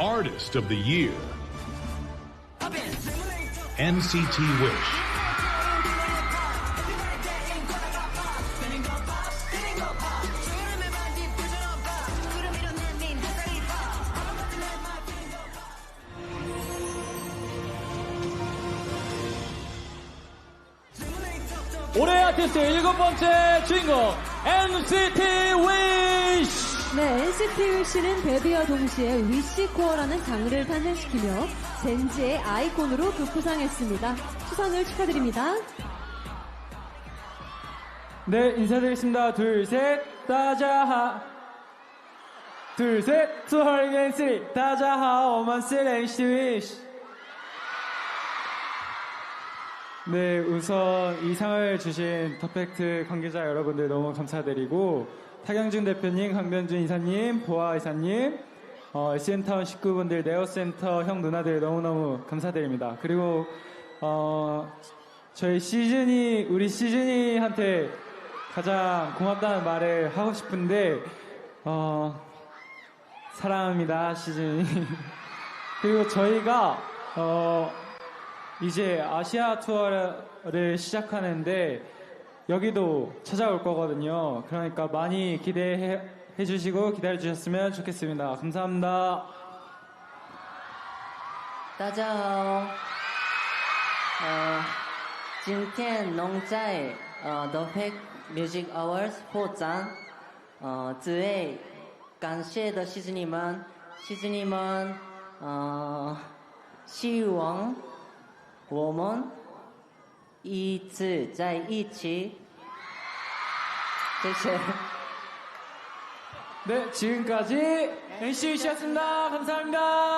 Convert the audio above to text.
Artist of the Year. NCT Wish. 올해 아티스트 일곱 번째 주인공 NCT Wish. 네, NCT 위시는 데뷔와 동시에 위시코어라는 장르를 탄생시키며 젠지의 아이콘으로 급부상했습니다. 수상을 축하드립니다. 네 인사드리겠습니다. 둘셋 다자하. 둘 셋, 투 헐 겐시 다자하 오만스 NCT Wish. 네, 우선 이 상을 주신 퍼펙트 관계자 여러분들 너무 감사드리고 타경준 대표님, 강변준 이사님, 보아 이사님, 어, SN타운 식구분들, 네오센터 형 누나들 너무너무 감사드립니다. 그리고 어, 저희 시즌이 우리 시즌이한테 가장 고맙다는 말을 하고 싶은데 어, 사랑합니다 시즌이. 그리고 저희가 어, 이제 아시아 투어를 시작하는데 여기도 찾아올 거거든요. 그러니까 많이 기대해 주시고 기다려 주셨으면 좋겠습니다. 감사합니다. 大家好，呃，今天能在呃 The Fake Music Awards 获奖，呃，只为感谢的谢谢你们，谢谢你们，呃，希望 我们一直在一起，谢谢。 네, 지금까지 NCC였습니다. 감사합니다.